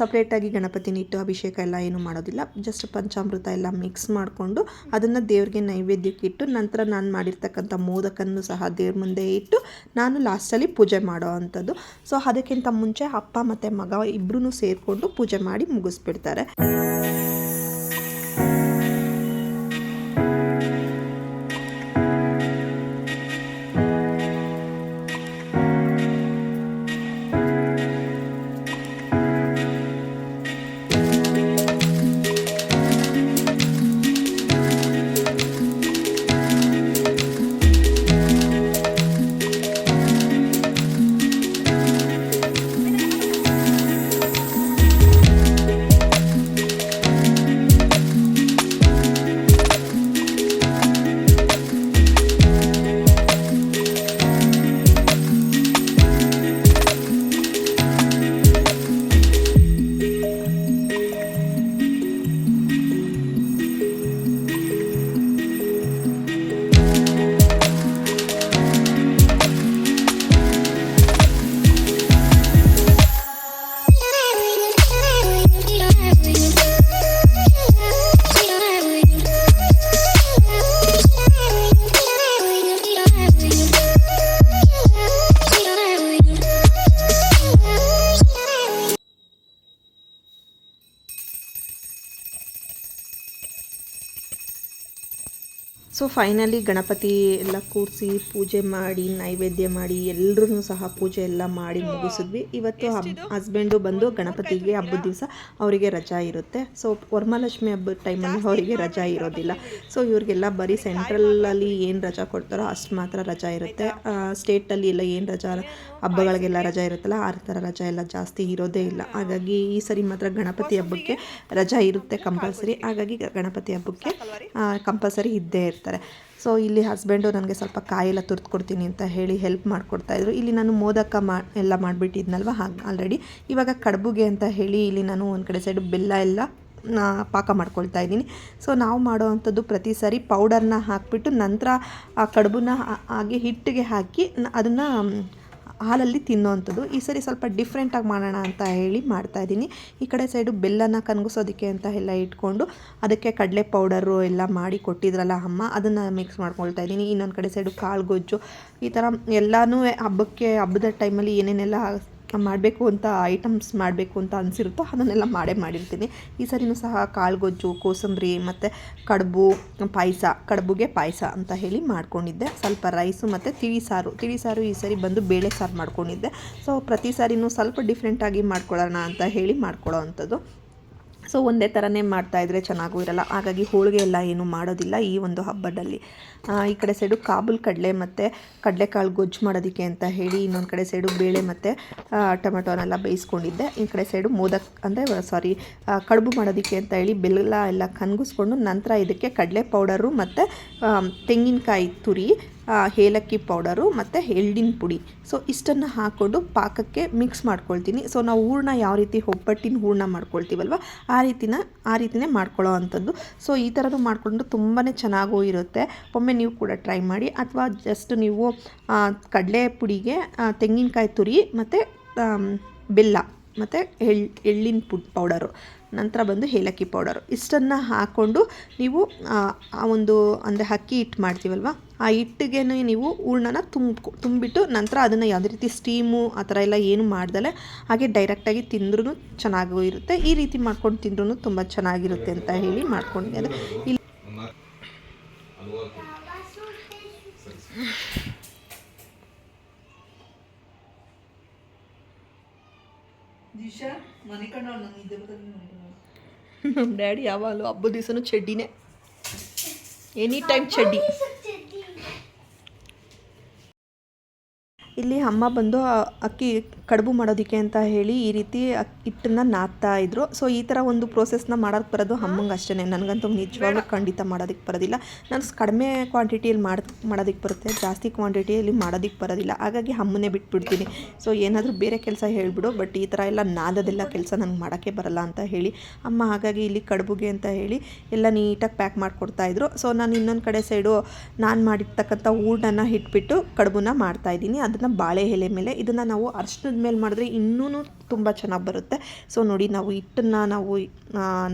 Speaker 1: ಸಪ್ರೇಟಾಗಿ ಗಣಪತಿನ ಇಟ್ಟು ಅಭಿಷೇಕ ಎಲ್ಲ ಏನು ಮಾಡೋದಿಲ್ಲ. ಜಸ್ಟ್ ಪಂಚಾಮೃತ ಎಲ್ಲ ಮಿಕ್ಸ್ ಮಾಡಿಕೊಂಡು ಅದನ್ನು ದೇವ್ರಿಗೆ ನೈವೇದ್ಯಕ್ಕೆ ಇಟ್ಟು ನಂತರ ನಾನು ಮಾಡಿರ್ತಕ್ಕಂಥ ಮೋದಕನ್ನು ಸಹ ದೇವ್ರ ಮುಂದೆ ಇಟ್ಟು ನಾನು ಲಾಸ್ಟಲ್ಲಿ ಪೂಜೆ ಮಾಡೋ ಅಂಥದ್ದು. ಸೊ ಅದಕ್ಕಿಂತ ಮುಂಚೆ ಅಪ್ಪ ಮತ್ತು ಮಗ ಇಬ್ಬರೂ ಸೇರಿಕೊಂಡು ಪೂಜೆ ಮಾಡಿ ಮುಗಿಸ್ಬಿಡ್ತಾರೆ. ಫೈನಲಿ ಗಣಪತಿ ಎಲ್ಲ ಕೂರಿಸಿ ಪೂಜೆ ಮಾಡಿ ನೈವೇದ್ಯ ಮಾಡಿ ಎಲ್ಲರೂ ಸಹ ಪೂಜೆ ಎಲ್ಲ ಮಾಡಿ ಮುಗಿಸಿದ್ವಿ. ಇವತ್ತು ಹಸ್ಬೆಂಡು ಬಂದು ಗಣಪತಿಗೆ ಹಬ್ಬದ ದಿವಸ ಅವರಿಗೆ ರಜಾ ಇರುತ್ತೆ. ಸೊ ವರಮಹಾಲಕ್ಷ್ಮಿ ಹಬ್ಬದ ಟೈಮಲ್ಲಿ ಅವರಿಗೆ ರಜಾ ಇರೋದಿಲ್ಲ. ಸೊ ಇವ್ರಿಗೆಲ್ಲ ಬರೀ ಸೆಂಟ್ರಲಲ್ಲಿ ಏನು ರಜಾ ಕೊಡ್ತಾರೋ ಅಷ್ಟು ಮಾತ್ರ ರಜಾ ಇರುತ್ತೆ. ಸ್ಟೇಟಲ್ಲಿ ಎಲ್ಲ ಏನು ರಜಾ ಹಬ್ಬಗಳಿಗೆಲ್ಲ ರಜಾ ಇರುತ್ತಲ್ಲ ಆ ಥರ ರಜಾ ಎಲ್ಲ ಜಾಸ್ತಿ ಇರೋದೇ ಇಲ್ಲ. ಹಾಗಾಗಿ ಈ ಸರಿ ಮಾತ್ರ ಗಣಪತಿ ಹಬ್ಬಕ್ಕೆ ರಜಾ ಇರುತ್ತೆ ಕಂಪಲ್ಸರಿ. ಹಾಗಾಗಿ ಗಣಪತಿ ಹಬ್ಬಕ್ಕೆ ಕಂಪಲ್ಸರಿ ಇದ್ದೇ ಇರ್ತಾರೆ. ಸೊ ಇಲ್ಲಿ ಹಸ್ಬೆಂಡು ನನಗೆ ಸ್ವಲ್ಪ ಕಾಯೆಲ್ಲ ತುರ್ದು ಕೊಡ್ತೀನಿ ಅಂತ ಹೇಳಿ ಹೆಲ್ಪ್ ಮಾಡಿಕೊಡ್ತಾಯಿದ್ರು ಇಲ್ಲಿ ನಾನು ಮೋದಕ ಮಾ ಎಲ್ಲ ಮಾಡಿಬಿಟ್ಟಿದ್ನಲ್ವ? ಹಾಗೆ ಆಲ್ರೆಡಿ ಇವಾಗ ಕಡುಬುಗೆ ಅಂತ ಹೇಳಿ ಇಲ್ಲಿ ನಾನು ಒಂದು ಕಡೆ ಸೈಡು ಬೆಲ್ಲ ಎಲ್ಲ ಪಾಕ ಮಾಡ್ಕೊಳ್ತಾ ಇದ್ದೀನಿ. ಸೊ ನಾವು ಮಾಡೋ ಅಂಥದ್ದು ಪ್ರತಿ ಸಾರಿ ಪೌಡರ್ನ ಹಾಕಿಬಿಟ್ಟು ನಂತರ ಆ ಕಡುಬನ್ನ ಹಾಗೆ ಹಿಟ್ಟಿಗೆ ಹಾಕಿ ಅದನ್ನು ಹಾಲಲ್ಲಿ ತಿನ್ನೋವಂಥದ್ದು ಈ ಸರಿ ಸ್ವಲ್ಪ ಡಿಫ್ರೆಂಟಾಗಿ ಮಾಡೋಣ ಅಂತ ಹೇಳಿ ಮಾಡ್ತಾ ಇದ್ದೀನಿ. ಈ ಕಡೆ ಸೈಡು ಬೆಲ್ಲನ ಕನಗಿಸೋದಕ್ಕೆ ಅಂತ ಎಲ್ಲ ಇಟ್ಕೊಂಡು ಅದಕ್ಕೆ ಕಡಲೆ ಪೌಡರು ಎಲ್ಲ ಮಾಡಿ ಕೊಟ್ಟಿದ್ರಲ್ಲ ಅಮ್ಮ, ಅದನ್ನು ಮಿಕ್ಸ್ ಮಾಡ್ಕೊಳ್ತಾ ಇದ್ದೀನಿ. ಇನ್ನೊಂದು ಕಡೆ ಸೈಡು ಕಾಳು ಗೊಜ್ಜು ಈ ಥರ ಎಲ್ಲನೂ ಹಬ್ಬಕ್ಕೆ, ಹಬ್ಬದ ಟೈಮಲ್ಲಿ ಏನೇನೆಲ್ಲ ಮಾಡಬೇಕು ಅಂತ ಐಟಮ್ಸ್ ಮಾಡಬೇಕು ಅಂತ ಅನಿಸಿರುತ್ತೋ ಅದನ್ನೆಲ್ಲ ಮಾಡೇ ಮಾಡಿರ್ತೀನಿ. ಈ ಸರಿನೂ ಸಹ ಕಾಳುಗೊಜ್ಜು, ಕೋಸಂಬರಿ ಮತ್ತು ಕಡುಬು, ಪಾಯಸ, ಕಡುಬುಗೆ ಪಾಯಸ ಅಂತ ಹೇಳಿ ಮಾಡ್ಕೊಂಡಿದ್ದೆ. ಸ್ವಲ್ಪ ರೈಸು ಮತ್ತು ತಿಳಿ ಸಾರು. ತಿಳಿ ಸಾರು ಈ ಸರಿ ಬಂದು ಬೇಳೆ ಸಾರು ಮಾಡ್ಕೊಂಡಿದ್ದೆ. ಸೊ ಪ್ರತಿ ಸಾರಿನೂ ಸ್ವಲ್ಪ ಡಿಫ್ರೆಂಟಾಗಿ ಮಾಡ್ಕೊಳ್ಳೋಣ ಅಂತ ಹೇಳಿ ಮಾಡ್ಕೊಳ್ಳೋ ಅಂಥದ್ದು. ಸೊ ಒಂದೇ ಥರನೇ ಮಾಡ್ತಾಯಿದ್ರೆ ಚೆನ್ನಾಗೂ ಇರಲ್ಲ. ಹಾಗಾಗಿ ಹೋಳಿಗೆ ಎಲ್ಲ ಏನೂ ಮಾಡೋದಿಲ್ಲ ಈ ಒಂದು ಹಬ್ಬದಲ್ಲಿ. ಈ ಕಡೆ ಸೈಡು ಕಾಬೂಲ್ ಕಡಲೆ ಮತ್ತು ಕಡಲೆಕಾಳು ಗೊಜ್ಜು ಮಾಡೋದಕ್ಕೆ ಅಂತ ಹೇಳಿ ಇನ್ನೊಂದು ಕಡೆ ಸೈಡು ಬೇಳೆ ಮತ್ತು ಟೊಮೆಟೊನೆಲ್ಲ ಬೇಯಿಸ್ಕೊಂಡಿದ್ದೆ. ಈ ಕಡೆ ಸೈಡು ಮೋದಕ್ ಅಂದರೆ ಸಾರಿ ಕಡುಬು ಮಾಡೋದಕ್ಕೆ ಅಂತ ಹೇಳಿ ಬೆಲ್ಲ ಎಲ್ಲ ಕನ್ಗಿಸ್ಕೊಂಡು ನಂತರ ಇದಕ್ಕೆ ಕಡಲೆ ಪೌಡರು ಮತ್ತು ತೆಂಗಿನಕಾಯಿ ತುರಿ ಏಲಕ್ಕಿ ಪೌಡರು ಮತ್ತು ಎಳ್ಳಿನ ಪುಡಿ. ಸೊ ಇಷ್ಟನ್ನು ಹಾಕ್ಕೊಂಡು ಪಾಕಕ್ಕೆ ಮಿಕ್ಸ್ ಮಾಡ್ಕೊಳ್ತೀನಿ. ಸೊ ನಾವು ಹೂರ್ಣ ಯಾವ ರೀತಿ ಒಬ್ಬಟ್ಟಿನ ಹೂರ್ಣ ಮಾಡ್ಕೊಳ್ತೀವಲ್ವ, ಆ ರೀತಿನ, ಆ ರೀತಿನೇ ಮಾಡ್ಕೊಳ್ಳೋ ಅಂಥದ್ದು. ಸೊ ಈ ಥರನೂ ಮಾಡಿಕೊಂಡು ತುಂಬಾ ಚೆನ್ನಾಗೂ ಇರುತ್ತೆ. ಒಮ್ಮೆ ನೀವು ಕೂಡ ಟ್ರೈ ಮಾಡಿ. ಅಥವಾ ಜಸ್ಟ್ ನೀವು ಕಡಲೆ ಪುಡಿಗೆ ತೆಂಗಿನಕಾಯಿ ತುರಿ ಮತ್ತು ಬೆಲ್ಲ ಮತ್ತು ಎಳ್, ಎಳ್ಳಿನ ಪುಡ್ ಪೌಡರು. ನಂತರ ಬಂದು ಏಲಕ್ಕಿ ಪೌಡರು. ಇಷ್ಟನ್ನು ಹಾಕ್ಕೊಂಡು ನೀವು ಆ, ಒಂದು ಅಂದರೆ ಅಕ್ಕಿ ಹಿಟ್ಟು ಮಾಡ್ತೀವಲ್ವ ಆ ಹಿಟ್ಟಿಗೆ ನೀವು ಹೂರ್ಣನ ತುಂಬ ತುಂಬಿಟ್ಟು ನಂತರ ಅದನ್ನು ಯಾವುದೇ ರೀತಿ ಸ್ಟೀಮು ಆ ಥರ ಎಲ್ಲ ಏನು ಮಾಡ್ದಲೆ ಹಾಗೆ ಡೈರೆಕ್ಟಾಗಿ ತಿಂದ್ರೂ ಚೆನ್ನಾಗೂ ಇರುತ್ತೆ. ಈ ರೀತಿ ಮಾಡ್ಕೊಂಡು ತಿಂದ್ರೂ ತುಂಬ ಚೆನ್ನಾಗಿರುತ್ತೆ ಅಂತ ಹೇಳಿ ಮಾಡ್ಕೊಂಡಿದ್ದೆ ಇಲ್ಲಿ ನಮ್ಮ ಡ್ಯಾಡಿ ಯಾವಾಗಲೂ ಹಬ್ಬದ ದಿವಸನೂ ಚಡ್ಡಿನೇ ಎನಿ ಟೈಮ್ ಚಡ್ಡಿ ಇಲ್ಲಿ ಅಮ್ಮ ಬಂದು ಅಕ್ಕಿ ಕಡುಬು ಮಾಡೋದಕ್ಕೆ ಅಂತ ಹೇಳಿ ಈ ರೀತಿ ಹಿಟ್ಟನ್ನು ಹಿಟ್ಟನ್ನ ನಾದ್ತಾ ಇದ್ರು. ಸೊ ಈ ಥರ ಒಂದು ಪ್ರೋಸೆಸ್ನ ಮಾಡೋಕ್ಕೆ ಬರೋದು ಅಮ್ಮಂಗೆ ಅಷ್ಟೇ ನನಗಂತೂ ನಿಜವಾಗ್ಲೂ ಖಂಡಿತ ಮಾಡೋದಕ್ಕೆ ಬರೋದಿಲ್ಲ. ನಾನು ಕಡಿಮೆ ಕ್ವಾಂಟಿಟಿಯಲ್ಲಿ ಮಾಡ್ ಮಾಡೋದಕ್ಕೆ ಬರುತ್ತೆ. ಜಾಸ್ತಿ ಕ್ವಾಂಟಿಟಿಯಲ್ಲಿ ಮಾಡೋದಕ್ಕೆ ಬರೋದಿಲ್ಲ. ಹಾಗಾಗಿ ಅಮ್ಮನೇ ಬಿಟ್ಬಿಡ್ತೀನಿ. ಸೊ ಏನಾದರೂ ಬೇರೆ ಕೆಲಸ ಹೇಳಿಬಿಡು. ಬಟ್ ಈ ಥರ ಎಲ್ಲ ನಾದದೆಲ್ಲ ಕೆಲಸ ನನಗೆ ಮಾಡೋಕ್ಕೆ ಬರಲ್ಲ ಅಂತ ಹೇಳಿ ಅಮ್ಮ ಹಾಗಾಗಿ ಇಲ್ಲಿ ಕಡುಬುಗೆ ಅಂತ ಹೇಳಿ ಎಲ್ಲ ನೀಟಾಗಿ ಪ್ಯಾಕ್ ಮಾಡಿಕೊಡ್ತಾಯಿದ್ರು ಸೊ ನಾನು ಇನ್ನೊಂದು ಕಡೆ ಸೈಡು ನಾನು ಮಾಡಿರ್ತಕ್ಕಂಥ ಊಟನ ಇಟ್ಬಿಟ್ಟು ಕಡುಬುನ ಮಾಡ್ತಾಯಿದ್ದೀನಿ ಅದನ್ನು ಬಾಳೆ ಎಲೆ ಮೇಲೆ ಇದನ್ನು ನಾವು ಅರ್ಶಿನದ ಮೇಲೆ ಮಾಡಿದ್ರೆ ಇನ್ನೂ ತುಂಬ ಚೆನ್ನಾಗಿ ಬರುತ್ತೆ. ಸೊ ನೋಡಿ ನಾವು ಹಿಟ್ಟನ್ನು ನಾವು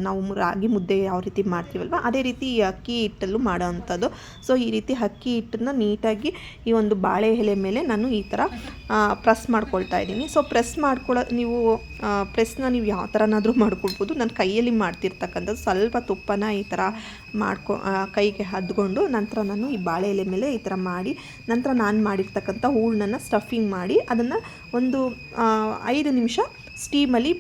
Speaker 1: ನಾವು ರಾಗಿ ಮುದ್ದೆ ಯಾವ ರೀತಿ ಮಾಡ್ತೀವಲ್ವ, ಅದೇ ರೀತಿ ಈ ಅಕ್ಕಿ ಹಿಟ್ಟಲ್ಲೂ ಮಾಡೋ ಅಂಥದ್ದು ಸೊ ಈ ರೀತಿ ಅಕ್ಕಿ ಹಿಟ್ಟನ್ನು ನೀಟಾಗಿ ಈ ಒಂದು ಬಾಳೆ ಎಲೆ ಮೇಲೆ ನಾನು ಈ ಥರ ಪ್ರೆಸ್ ಮಾಡ್ಕೊಳ್ತಾ ಇದ್ದೀನಿ. ಸೊ ಪ್ರೆಸ್ ಮಾಡ್ಕೊಳ್ಳೋ ನೀವು ಪ್ರೆಸ್ನ ನೀವು ಯಾವ ಥರನಾದರೂ ಮಾಡ್ಕೊಳ್ಬೋದು. ನಾನು ಕೈಯಲ್ಲಿ ಮಾಡ್ತಿರ್ತಕ್ಕಂಥದ್ದು ಸ್ವಲ್ಪ ತುಪ್ಪನ ಈ ಥರ ಮಾಡ್ಕೊ ಕೈಗೆ ಹದ್ಕೊಂಡು ನಂತರ ನಾನು ಈ ಬಾಳೆ ಎಲೆ ಮೇಲೆ ಈ ಥರ ಮಾಡಿ, ನಂತರ ನಾನು ಮಾಡಿರ್ತಕ್ಕಂಥ ಹೂರ್ಣನ ಸ್ಟಫಿಂಗ್ ಮಾಡಿ, ಅದನ್ನು ಒಂದು ಐದು ನಿಮಿಷ ಸ್ಟೀಮಲ್ಲಿ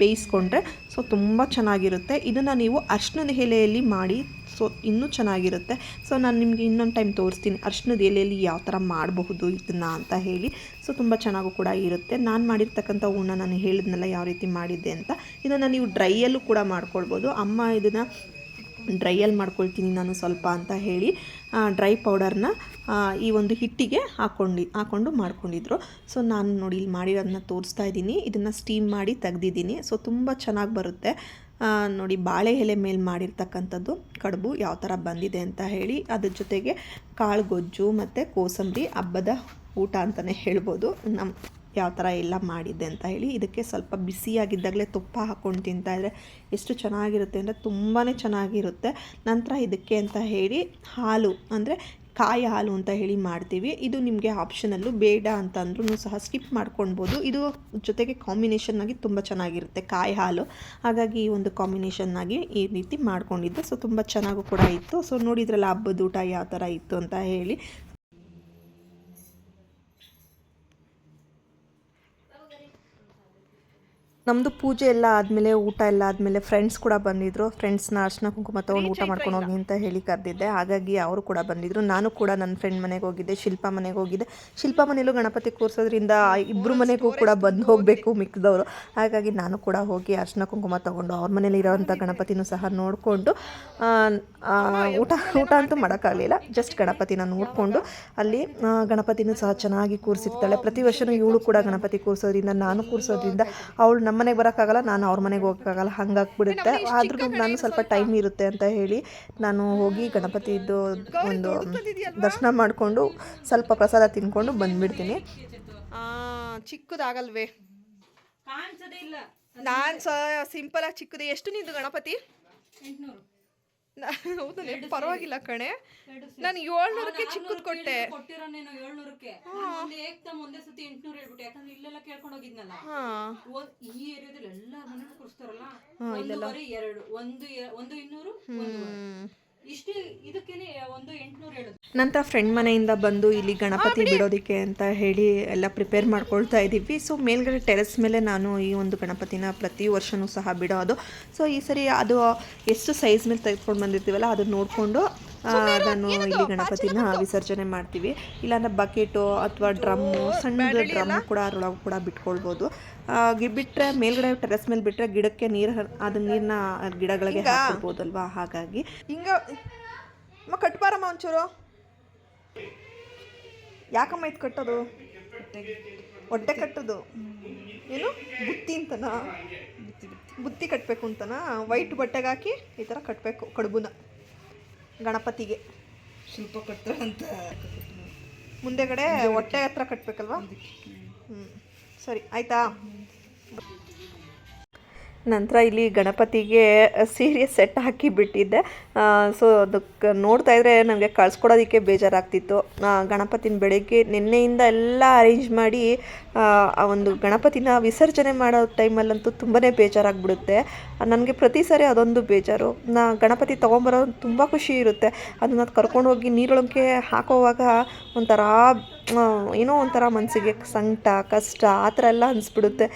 Speaker 1: ಬೇಯಿಸ್ಕೊಂಡ್ರೆ ಸೊ ತುಂಬ ಚೆನ್ನಾಗಿರುತ್ತೆ. ಇದನ್ನು ನೀವು ಅರ್ಶಿನದ ಎಲೆಯಲ್ಲಿ ಮಾಡಿ ಸೊ ಇನ್ನೂ ಚೆನ್ನಾಗಿರುತ್ತೆ. ಸೊ ನಾನು ನಿಮಗೆ ಇನ್ನೊಂದು ಟೈಮ್ ತೋರಿಸ್ತೀನಿ ಅರ್ಶಿನದ ಎಲೆಯಲ್ಲಿ ಯಾವ ಥರ ಮಾಡಬಹುದು ಇದನ್ನು ಅಂತ ಹೇಳಿ. ಸೊ ತುಂಬ ಚೆನ್ನಾಗೂ ಕೂಡ ಇರುತ್ತೆ. ನಾನು ಮಾಡಿರ್ತಕ್ಕಂಥ ಹೂರ್ಣ ನಾನು ಹೇಳಿದ್ನಲ್ಲ ಯಾವ ರೀತಿ ಮಾಡಿದ್ದೆ ಅಂತ. ಇದನ್ನು ನೀವು ಡ್ರೈಯಲ್ಲೂ ಕೂಡ ಮಾಡ್ಕೊಳ್ಬೋದು. ಅಮ್ಮ ಇದನ್ನು ಡ್ರೈಯಲ್ಲಿ ಮಾಡ್ಕೊಳ್ತೀನಿ ನಾನು ಸ್ವಲ್ಪ ಅಂತ ಹೇಳಿ ಡ್ರೈ ಪೌಡರ್ನ ಈ ಒಂದು ಹಿಟ್ಟಿಗೆ ಹಾಕ್ಕೊಂಡು ಹಾಕ್ಕೊಂಡು ಮಾಡ್ಕೊಂಡಿದ್ರು. ಸೊ, ನಾನು ನೋಡಿ ಇಲ್ಲಿ ಮಾಡಿರೋದನ್ನ ತೋರಿಸ್ತಾ ಇದ್ದೀನಿ. ಇದನ್ನು ಸ್ಟೀಮ್ ಮಾಡಿ ತೆಗ್ದಿದ್ದೀನಿ. ಸೊ, ತುಂಬ ಚೆನ್ನಾಗಿ ಬರುತ್ತೆ. ನೋಡಿ ಬಾಳೆ ಎಲೆ ಮೇಲೆ ಮಾಡಿರ್ತಕ್ಕಂಥದ್ದು ಕಡುಬು ಯಾವ ಥರ ಬಂದಿದೆ ಅಂತ ಹೇಳಿ, ಅದ್ರ ಜೊತೆಗೆ ಕಾಳು ಗೊಜ್ಜು ಮತ್ತು ಕೋಸಂಬರಿ ಹಬ್ಬದ ಊಟ ಅಂತಲೇ ಹೇಳ್ಬೋದು. ನಮ್ಮ ಯಾವ ಥರ ಎಲ್ಲ ಮಾಡಿದ್ದೆ ಅಂತ ಹೇಳಿ ಇದಕ್ಕೆ ಸ್ವಲ್ಪ ಬಿಸಿಯಾಗಿದ್ದಾಗಲೇ ತುಪ್ಪ ಹಾಕ್ಕೊಂಡು ತಿಂತಾಯಿದ್ರೆ ಎಷ್ಟು ಚೆನ್ನಾಗಿರುತ್ತೆ ಅಂದರೆ ತುಂಬಾ ಚೆನ್ನಾಗಿರುತ್ತೆ. ನಂತರ ಇದಕ್ಕೆ ಅಂತ ಹೇಳಿ ಹಾಲು, ಅಂದರೆ ಕಾಯಿ ಹಾಲು ಅಂತ ಹೇಳಿ ಮಾಡ್ತೀವಿ. ಇದು ನಿಮಗೆ ಆಪ್ಷನಲ್ಲು ಬೇಡ ಅಂತ ಅಂದ್ರೂ ಸಹ ಸ್ಕಿಪ್ ಮಾಡ್ಕೊಳ್ಬೋದು. ಇದು ಜೊತೆಗೆ ಕಾಂಬಿನೇಷನ್ ಆಗಿ ತುಂಬ ಚೆನ್ನಾಗಿರುತ್ತೆ ಕಾಯಿ ಹಾಲು. ಹಾಗಾಗಿ ಈ ಒಂದು ಕಾಂಬಿನೇಷನ್ ಆಗಿ ಈ ರೀತಿ ಮಾಡ್ಕೊಂಡಿದ್ದೆ. ಸೊ, ತುಂಬ ಚೆನ್ನಾಗೂ ಕೂಡ ಇತ್ತು. ಸೊ, ನೋಡಿದ್ರಲ್ಲ ಹಬ್ಬದ ಊಟ ಯಾವ ಥರ ಇತ್ತು ಅಂತ ಹೇಳಿ ನಮ್ಮದು ಪೂಜೆ ಎಲ್ಲ ಆದಮೇಲೆ, ಊಟ ಎಲ್ಲ ಆದಮೇಲೆ ಫ್ರೆಂಡ್ಸ್ ಕೂಡ ಬಂದಿದ್ರು. ಫ್ರೆಂಡ್ಸ್ನ ಅರ್ಶನ ಕುಂಕುಮ ತಗೊಂಡು ಊಟ ಮಾಡ್ಕೊಂಡು ಹೋಗಿ ಅಂತ ಹೇಳಿ ಕರೆದಿದ್ದೆ. ಹಾಗಾಗಿ ಅವರು ಕೂಡ ಬಂದಿದ್ದರು ನಾನು ಕೂಡ ನನ್ನ ಫ್ರೆಂಡ್ ಮನೆಗೆ ಹೋಗಿದ್ದೆ, ಶಿಲ್ಪ ಮನೆಗೆ ಹೋಗಿದ್ದೆ. ಶಿಲ್ಪ ಮನೇಲೂ ಗಣಪತಿ ಕೂರಿಸೋದ್ರಿಂದ ಇಬ್ಬರು ಮನೆಗೂ ಕೂಡ ಬಂದು ಹೋಗಬೇಕು ಮಿಕ್ಕಿದವರು ಹಾಗಾಗಿ ನಾನು ಕೂಡ ಹೋಗಿ ಅರ್ಶನ ಕುಂಕುಮ ತಗೊಂಡು ಅವ್ರ ಮನೇಲಿ ಇರೋವಂಥ ಗಣಪತಿನೂ ಸಹ ನೋಡಿಕೊಂಡು ಊಟ ಊಟ ಅಂತೂ ಮಾಡೋಕ್ಕಾಗಲಿಲ್ಲ. ಜಸ್ಟ್ ಗಣಪತಿನ ನೋಡಿಕೊಂಡು ಅಲ್ಲಿ ಗಣಪತಿನೂ ಸಹ ಚೆನ್ನಾಗಿ ಕೂರಿಸಿರ್ತಾಳೆ. ಪ್ರತಿ ವರ್ಷನೂ ಇವಳು ಕೂಡ ಗಣಪತಿ ಕೂರಿಸೋದ್ರಿಂದ, ನಾನು ಕೂರಿಸೋದ್ರಿಂದ ಅವಳು ನಮ್ಮ ಮನೆಗೆ ಬರೋಕ್ಕಾಗಲ್ಲ ನಾನು ಅವ್ರ ಮನೆಗೆ ಹೋಗೋಕ್ಕಾಗಲ್ಲ ಹಂಗಾಗ್ಬಿಡುತ್ತೆ. ಆದ್ರೂ ನಾನು ಸ್ವಲ್ಪ ಟೈಮ್ ಇರುತ್ತೆ ಅಂತ ಹೇಳಿ ನಾನು ಹೋಗಿ ಗಣಪತಿದು ಒಂದು ದರ್ಶನ ಮಾಡಿಕೊಂಡು ಸ್ವಲ್ಪ ಪ್ರಸಾದ ತಿನ್ಕೊಂಡು ಬಂದ್ಬಿಡ್ತೀನಿ. ಚಿಕ್ಕದಾಗಲ್ವೇ?
Speaker 3: ಕಾಣಿಸೋದೇ ಇಲ್ಲ.
Speaker 1: ನಾನು ಸಿಂಪಲ್ ಆಗಿ ಚಿಕ್ಕದು. ಎಷ್ಟು ನಿಂದು ಗಣಪತಿ?
Speaker 3: ಎಂಟ್ನೂರು.
Speaker 1: ಹೌದು ಪರವಾಗಿಲ್ಲ ಕಣೆ. ನಾನು ಏಳ್ನೂರಕ್ಕೆ ಚಿಕ್ಕದ್ ಕೊಟ್ಟೆ.
Speaker 3: ಕೊಟ್ಟಿರೋ ನೀನು ಏಳ್ನೂರಕ್ಕೆ. ಏಕ್ದಮ್ ಒಂದೇ ಸತಿ ಎಂಟ್ನೂರು ಹೇಳ್ಬಿಟ್ಟು. ಯಾಕಂದ್ರೆ ಇಲ್ಲೆಲ್ಲ ಕೇಳ್ಕೊಂಡು ಹೋಗಿದ್ನಲ್ಲ. ಈ ಏರಿಯಾದಲ್ಲಿ ಎಲ್ಲ ಮನೆ ಕೂರಿಸ್ತಾರಲ್ಲ? ಒಂದೂವರೆ ಎರಡು ಒಂದು ಒಂದು ಇನ್ನೂರು ಇಷ್ಟು ಇದಕ್ಕೇನೆ ಒಂದು ಎಂಟ್ನೂರು ಹೇಳುದು.
Speaker 1: ನಂತರ ಫ್ರೆಂಡ್ ಮನೆಯಿಂದ ಬಂದು ಇಲ್ಲಿ ಗಣಪತಿ ಬಿಡೋದಕ್ಕೆ ಅಂತ ಹೇಳಿ ಎಲ್ಲ ಪ್ರಿಪೇರ್ ಮಾಡ್ಕೊಳ್ತಾ ಇದ್ದೀವಿ. ಸೊ ಮೇಲ್ಗಡೆ ಟೆರೆಸ್ ಮೇಲೆ ನಾನು ಈ ಒಂದು ಗಣಪತಿನ ಪ್ರತಿ ವರ್ಷವೂ ಸಹ ಬಿಡೋದು. ಸೊ ಈ ಸರಿ ಅದು ಎಷ್ಟು ಸೈಜ್ ಮೇಲೆ ತೆಗೆದುಕೊಂಡು ಬಂದಿರ್ತೀವಲ್ಲ ಅದನ್ನ ನೋಡಿಕೊಂಡು ನಾನು ಇಲ್ಲಿ ಗಣಪತಿನ ವಿಸರ್ಜನೆ ಮಾಡ್ತೀವಿ. ಇಲ್ಲಾಂದ್ರೆ ಬಕೆಟು ಅಥವಾ ಡ್ರಮ್ಮು ಸಣ್ಣ ಡ್ರಮ್ ಕೂಡ ಅದರೊಳಗೆ ಕೂಡ ಬಿಟ್ಕೊಳ್ಬೋದು. ಬಿಟ್ಟರೆ ಮೇಲ್ಗಡೆ ಟೆರೆಸ್ ಮೇಲೆ ಬಿಟ್ಟರೆ ಗಿಡಕ್ಕೆ ನೀರು ಅದು ನೀರನ್ನ ಗಿಡಗಳಿಗೆ ಹಾಕಿರ್ಬೋದಲ್ವಾ ಹಾಗಾಗಿ. ಹಿಂಗ ಕಟ್ಬಾರಮ್ಮ ಒಂಚೂರು. ಯಾಕಮ್ಮ ಇದು ಕಟ್ಟೋದು? ಹೊಟ್ಟೆ ಕಟ್ಟೋದು? ಏನು? ಬುತ್ತಿ ಅಂತನ? ಬುತ್ತಿ ಕಟ್ಟಬೇಕು ಅಂತನಾ? ವೈಟ್ ಬಟ್ಟೆಗೆ ಹಾಕಿ ಈ ಥರ ಕಟ್ಟಬೇಕು ಕಡುಬುನ. ಗಣಪತಿಗೆ.
Speaker 4: ಶಿಲ್ಪ ಕಟ್ತಾರಂತ
Speaker 1: ಮುಂದೆಗಡೆ ಹೊಟ್ಟೆ ಹತ್ರ ಕಟ್ಟಬೇಕಲ್ವಾ ಹ್ಞೂ ಸರಿ ಆಯಿತಾ? ನಂತರ ಇಲ್ಲಿ ಗಣಪತಿಗೆ ಸೀರೆ ಸೆಟ್ ಹಾಕಿ ಬಿಟ್ಟಿದ್ದೆ. ಸೊ ಅದಕ್ಕೆ ನೋಡ್ತಾ ಇದ್ರೆ ನನಗೆ ಕಳ್ಸ್ಕೊಡೋದಕ್ಕೆ ಬೇಜಾರಾಗ್ತಿತ್ತು. ಗಣಪತಿನ ಬೆಳಗ್ಗೆ ನಿನ್ನೆಯಿಂದ ಎಲ್ಲ ಅರೇಂಜ್ ಮಾಡಿ, ಆ ಒಂದು ಗಣಪತಿನ ವಿಸರ್ಜನೆ ಮಾಡೋ ಟೈಮಲ್ಲಂತೂ ತುಂಬಾ ಬೇಜಾರಾಗ್ಬಿಡುತ್ತೆ. ನನಗೆ ಪ್ರತಿ ಸಾರಿ ಅದೊಂದು ಬೇಜಾರು. ನಾ ಗಣಪತಿ ತೊಗೊಂಬರೋ ತುಂಬ ಖುಷಿ ಇರುತ್ತೆ. ಅದನ್ನ ಕರ್ಕೊಂಡು ಹೋಗಿ ನೀರೊಳಗೆ ಹಾಕೋವಾಗ ಒಂಥರ ಏನೋ ಒಂಥರ ಮನಸ್ಸಿಗೆ ಸಂಕಟ, ಕಷ್ಟ, ಆ ಥರ ಎಲ್ಲ ಅನಿಸ್ಬಿಡುತ್ತೆ.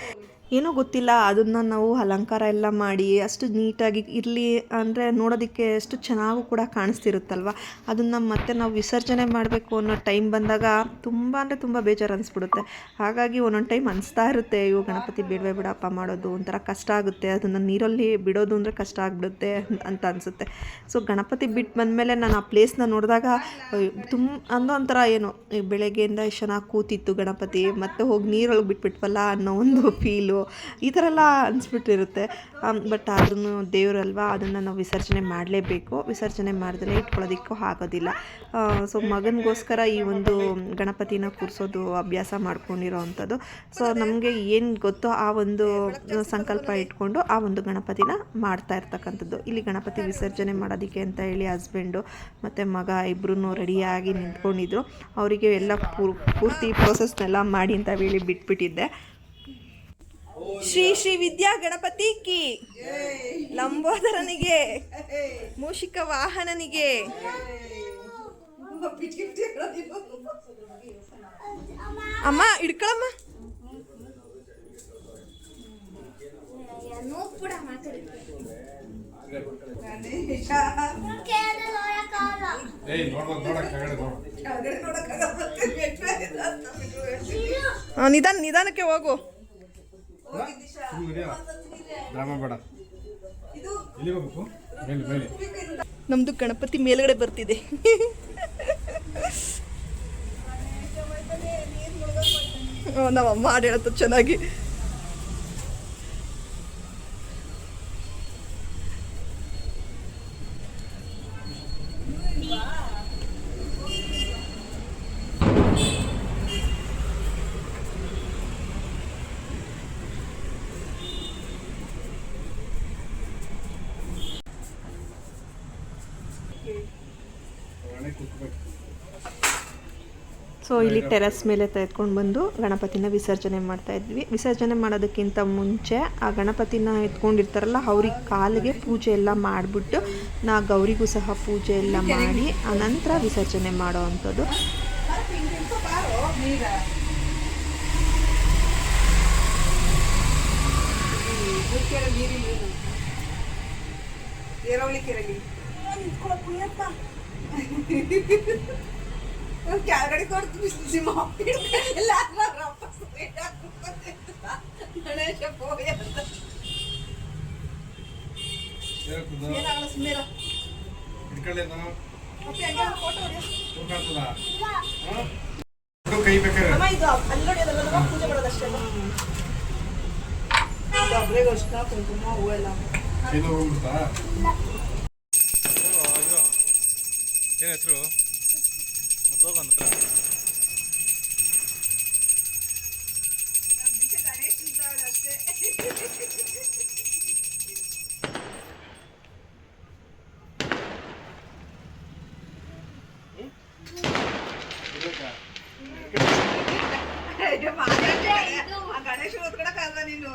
Speaker 1: ಏನೋ ಗೊತ್ತಿಲ್ಲ, ಅದನ್ನು ನಾವು ಅಲಂಕಾರ ಎಲ್ಲ ಮಾಡಿ ಅಷ್ಟು ನೀಟಾಗಿ ಇರಲಿ ಅಂದರೆ ನೋಡೋದಕ್ಕೆ ಎಷ್ಟು ಚೆನ್ನಾಗೂ ಕೂಡ ಕಾಣಿಸ್ತಿರುತ್ತಲ್ವ? ಅದನ್ನು ಮತ್ತೆ ನಾವು ವಿಸರ್ಜನೆ ಮಾಡಬೇಕು ಅನ್ನೋ ಟೈಮ್ ಬಂದಾಗ ತುಂಬ ಅಂದರೆ ತುಂಬ ಬೇಜಾರು ಅನಿಸ್ಬಿಡುತ್ತೆ ಹಾಗಾಗಿ ಒಂದೊಂದು ಟೈಮ್ ಅನಿಸ್ತಾ ಇರುತ್ತೆ ಇವು ಗಣಪತಿ ಬಿಡವೆ ಬಿಡಪ್ಪ ಮಾಡೋದು, ಒಂಥರ ಕಷ್ಟ ಆಗುತ್ತೆ, ಅದನ್ನು ನೀರಲ್ಲಿ ಬಿಡೋದು ಅಂದರೆ ಕಷ್ಟ ಆಗಿಬಿಡುತ್ತೆ ಅಂತ ಅನಿಸುತ್ತೆ. ಸೊ ಗಣಪತಿ ಬಿಟ್ಟು ಬಂದಮೇಲೆ ನಾನು ಆ ಪ್ಲೇಸ್ನ ನೋಡಿದಾಗ ತುಂಬ ಅನ್ನೋ ಒಂಥರ ಏನು ಬೆಳಗ್ಗೆಯಿಂದ ಎಷ್ಟು ಚೆನ್ನಾಗಿ ಕೂತಿತ್ತು ಗಣಪತಿ, ಮತ್ತೆ ಹೋಗಿ ನೀರೊಳಗೆ ಬಿಟ್ಬಿಟ್ವಲ್ಲ ಅನ್ನೋ ಒಂದು ಫೀಲು ಈ ಥರ ಎಲ್ಲ ಅನಿಸ್ಬಿಟ್ಟಿರುತ್ತೆ. ಬಟ್ ಆದ್ರೂ ದೇವರಲ್ವಾ, ಅದನ್ನು ನಾವು ವಿಸರ್ಜನೆ ಮಾಡಲೇಬೇಕು. ವಿಸರ್ಜನೆ ಮಾಡ್ದಲೇ ಇಟ್ಕೊಳ್ಳೋದಕ್ಕೂ ಆಗೋದಿಲ್ಲ. ಸೊ ಮಗನಿಗೋಸ್ಕರ ಈ ಒಂದು ಗಣಪತಿನ ಕೂರಿಸೋದು ಅಭ್ಯಾಸ ಮಾಡ್ಕೊಂಡಿರೋ ಅಂಥದ್ದು ಸೊ ನಮಗೆ ಏನು ಗೊತ್ತೋ ಆ ಒಂದು ಸಂಕಲ್ಪ ಇಟ್ಕೊಂಡು ಆ ಒಂದು ಗಣಪತಿನ ಮಾಡ್ತಾ ಇರ್ತಕ್ಕಂಥದ್ದು. ಇಲ್ಲಿ ಗಣಪತಿ ವಿಸರ್ಜನೆ ಮಾಡೋದಕ್ಕೆ ಅಂತ ಹೇಳಿ ಹಸ್ಬೆಂಡು ಮತ್ತು ಮಗ ಇಬ್ಬರೂ ರೆಡಿಯಾಗಿ ನಿಂತ್ಕೊಂಡಿದ್ರು. ಅವರಿಗೆ ಎಲ್ಲ ಪೂರ್, ಪೂರ್ತಿ ಪ್ರೋಸೆಸ್ನೆಲ್ಲ ಮಾಡಿ ಅಂತ ಹೇಳಿ ಬಿಟ್ಬಿಟ್ಟಿದ್ದೆ. ಶ್ರೀ ಶ್ರೀ ವಿದ್ಯಾ ಗಣಪತಿ ಕಿ. ಲಂಬೋದರನಿಗೆ ಮೂಷಿಕ ವಾಹನನಿಗೆ. ಅಮ್ಮ ಇಡ್ಕೊಳಮ್ಮ ನಿಧಾನ ನಿಧಾನಕ್ಕೆ ಹೋಗು. ನಮ್ದು ಗಣಪತಿ ಮೇಲ್ಗಡೆ ಬರ್ತಿದೆ. ನಮ್ಮ ಅಮ್ಮ ಹಾಡು ಹೇಳುತ್ತೆ ಚೆನ್ನಾಗಿ
Speaker 2: ಒಳಗೆ ಕೂತ್ಬೇಕು
Speaker 1: ಸೊ ಇಲ್ಲಿ ಟೆರೆಸ್ ಮೇಲೆ ತೆಗೆದುಕೊಂಡು ಬಂದು ಗಣಪತಿನ ವಿಸರ್ಜನೆ ಮಾಡ್ತಾ ಇದ್ವಿ. ವಿಸರ್ಜನೆ ಮಾಡೋದಕ್ಕಿಂತ ಮುಂಚೆ ಆ ಗಣಪತಿನ ಎತ್ಕೊಂಡಿರ್ತಾರಲ್ಲ ಅವ್ರಿಗೆ ಕಾಲಿಗೆ ಪೂಜೆ ಎಲ್ಲ ಮಾಡಿಬಿಟ್ಟು ನಾ ಗೌರಿಗೂ ಸಹ ಪೂಜೆ ಎಲ್ಲ ಮಾಡಿ ಅನಂತರ ವಿಸರ್ಜನೆ ಮಾಡೋ ಅಂಥದ್ದು.
Speaker 4: ಕೆಳಗಡೆ ಕೊಡ್ತು ನಿಮ್ಮ ಎಲ್ಲ ಗಣೇಶ ಪೋಯ ಏನಾಗಲ್ಲ ಸುಮ್ಮನೆ
Speaker 2: ಕೈ ಬೇಕಾರೆ
Speaker 4: ಅಮ್ಮ ಇದು ಅಲ್ಲಿ ನೋಡಿ ಅದೆಲ್ಲ ಪೂಜೆ ಮಾಡೋದಷ್ಟೇ ಒಬ್ಬರಿಗೆ ಅಷ್ಟ ಕುಂಕುಮ ಹೂವೆಲ್ಲ
Speaker 2: ಕೈನ ಹೋಗ್ಬಿಡ್ತಾ? ಏನು ಹೆಸರು? ಮತ್ತೆ ಹೋಗೋಣ ಹತ್ರ
Speaker 4: ಗಣೇಶ್ ಇದ್ದಾಳೆ ಅಷ್ಟೇ ಗಣೇಶ ಓದ್ಕೊಳಕ್ಕಾಗಲ್ಲ ನೀನು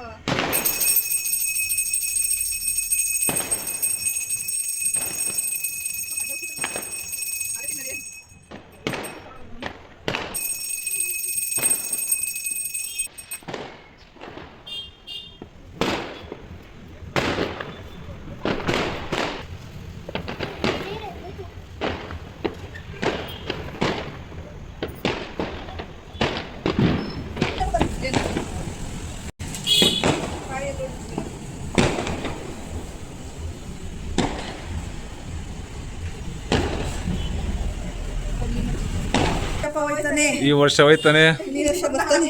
Speaker 2: ಈ ವರ್ಷ ಹೋಯ್ತಾನೆ.
Speaker 4: ಬರ್ತಾನೆ.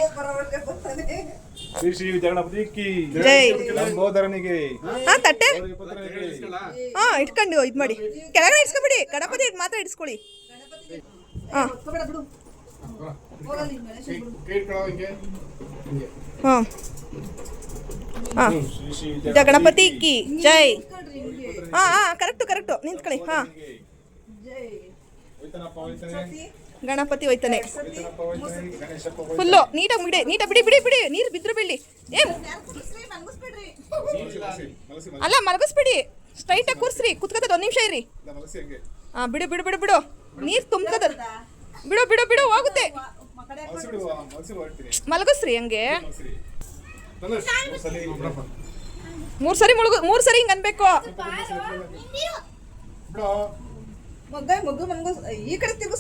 Speaker 2: ಶ್ರೀ ಶ್ರೀ ಲಂಬೋದರನಿಗೆ.
Speaker 1: ಹಾಂ ತಟ್ಟೆ. ಹಾ ಇಟ್ಕೊಂಡು ಇದು ಮಾಡಿ. ಕೆಳಗಡೆ ಇಡ್ಸ್ಕೊಬಿಡಿ. ಗಣಪತಿ ಮಾತ್ರ ಇಡ್ಸ್ಕೊಳ್ಳಿ. ಹಾಂ. ಹಾ. ಹಾ. ಗಣಪತಿ ಕಿ. ಜೈ. ಹಾ ಹಾ ಕರೆಕ್ಟು ಕರೆಕ್ಟು. ನಿಂತ್ಕೊಳ್ಳಿ. ಹಾ.
Speaker 4: ಜೈ
Speaker 2: ಹೋಯ್ತಾನಪ್ಪ ಹೋಯ್ತಾನೆ.
Speaker 1: ಗಣಪತಿ ಹೋಯ್ತಾನೆ. ಫುಲ್ಲು ನೀಟಾಗಿ ಬಿಡಿ ನೀಟಾಗಿ ಬಿಡಿ ಬಿಡಿ ಬಿಡಿ. ನೀರು ಬಿದ್ರು ಬಿಡಿ ಏ. ಅಲ್ಲ ಮಲಗಿಸ್ಬಿಡಿ. ಸ್ಟ್ರೈಟಾಗಿ ಕೂರ್ಸ್ರಿ. ಕುತ್ಕೋತದ ಒಂದು ನಿಮಿಷ ಇರಿ. ಹಾಂ ಬಿಡು ಬಿಡು ಬಿಡು ಬಿಡು. ನೀರು ತುಂಬ್ಕದ ಬಿಡು ಬಿಡು ಬಿಡು ಹೋಗುತ್ತೆ. ಮಲಗಿಸ್ರಿ ಹಂಗೆ.
Speaker 5: ಮೂರು ಸರಿ ಮುಳುಗು ಮೂರು ಸರಿ ಹಿಂಗೆ ಅನ್ಬೇಕು.
Speaker 4: ಮಗ್ಗ ಮಗು ಮನ್ಗು ಈ ಕಡೆ ತಿರುಗು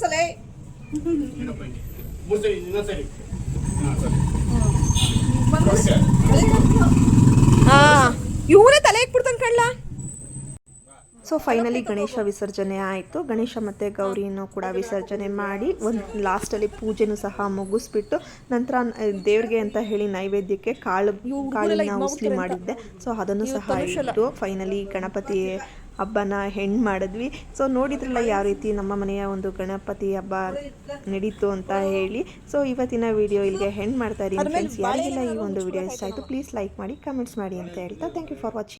Speaker 2: ಹಾಂ.
Speaker 5: ಇವನೇ ತಲೆ ಇಟ್ಬಿಡ್ತಾನೆ ಕಳ್ಳ
Speaker 1: ಸೊ ಫೈನಲಿ ಗಣೇಶ ವಿಸರ್ಜನೆ ಆಯಿತು. ಗಣೇಶ ಮತ್ತು ಗೌರಿಯನ್ನು ಕೂಡ ವಿಸರ್ಜನೆ ಮಾಡಿ ಒಂದು ಲಾಸ್ಟಲ್ಲಿ ಪೂಜೆನೂ ಸಹ ಮುಗಿಸ್ಬಿಟ್ಟು ನಂತರ ದೇವ್ರಿಗೆ ಅಂತ ಹೇಳಿ ನೈವೇದ್ಯಕ್ಕೆ ಕಾಳು ಕಾಳಿನ ಉಸ್ಲಿ ಮಾಡಿದ್ದೆ. ಸೊ ಅದನ್ನು ಸಹ ಇಟ್ಟು ಫೈನಲಿ ಗಣಪತಿ ಹಬ್ಬನ ಹೆಣ್ಣು ಮಾಡಿದ್ವಿ. ಸೊ ನೋಡಿದ್ರಲ್ಲ ಯಾವ ರೀತಿ ನಮ್ಮ ಮನೆಯ ಒಂದು ಗಣಪತಿ ಹಬ್ಬ ನಡೀತು ಅಂತ ಹೇಳಿ. ಸೊ ಇವತ್ತಿನ ವಿಡಿಯೋ ಇಲ್ಲಿಗೆ ಹೆಣ್ಣು ಮಾಡ್ತಾ ಇದ್ದೀನಿ ಫ್ರೆಂಡ್ಸ್ ಯಾರಿಗೆಲ್ಲ ಈ ಒಂದು ವಿಡಿಯೋ ಇಷ್ಟ ಆಯಿತು ಪ್ಲೀಸ್ ಲೈಕ್ ಮಾಡಿ ಕಮೆಂಟ್ಸ್ ಮಾಡಿ ಅಂತ ಹೇಳ್ತಾ. Thank you for watching